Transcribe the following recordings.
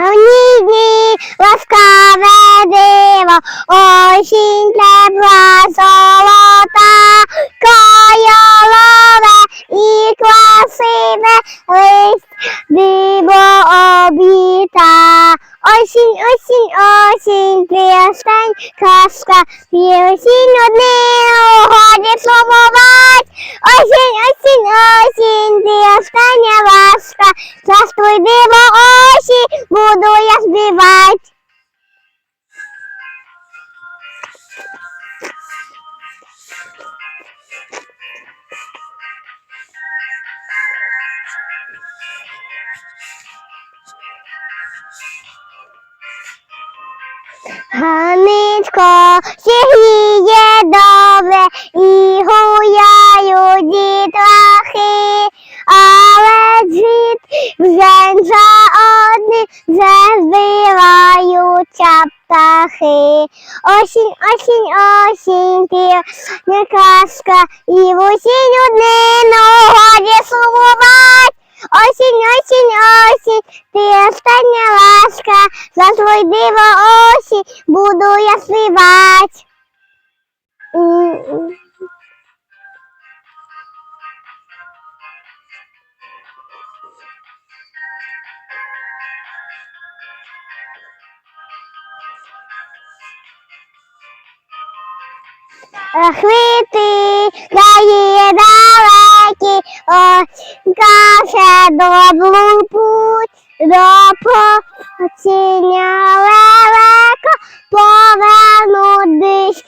おにぎりは疲れでも、おいしいレブあそうだ、こよ Осінь, осінь, осінь, пристань, казка, і осінь одне годі сумувать. Осінь, осінь, осінь, ти ласка, ласка, Здравствуй, диво Ганичко сігріє добре і гуляють дітлахи, але вже за одні вже збираються птахи. Осінь, осінь, осінь, не казка, і в осінь однину годі сумувать. Осінь, осінь, осінь, ти остання ласка, за твой диво осінь буду я співать. Хвити дає далекі, о, каже добру путь, до поціня лелеко, поверну десь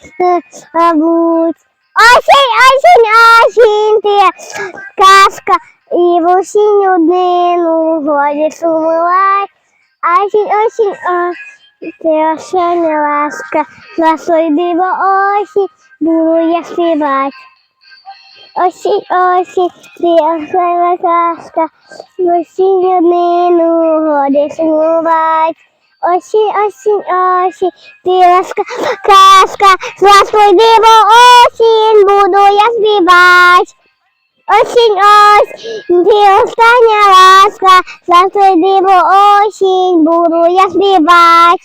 будь. Осінь, осінь, осінь, ти казка, і в осінь однину годі сумувай. Осінь, осінь, осінь. Ти остання ласка, за свой диво осінь, буду я співать. Осінь, осінь, ти остання казка, в осінь однину годі сумувать. Осінь, осінь, осінь, ти ласка, казка, свой диво осінь, буду я співать. Осінь, осінь, ти остання ласка, твоє диво осінь, буду я співать.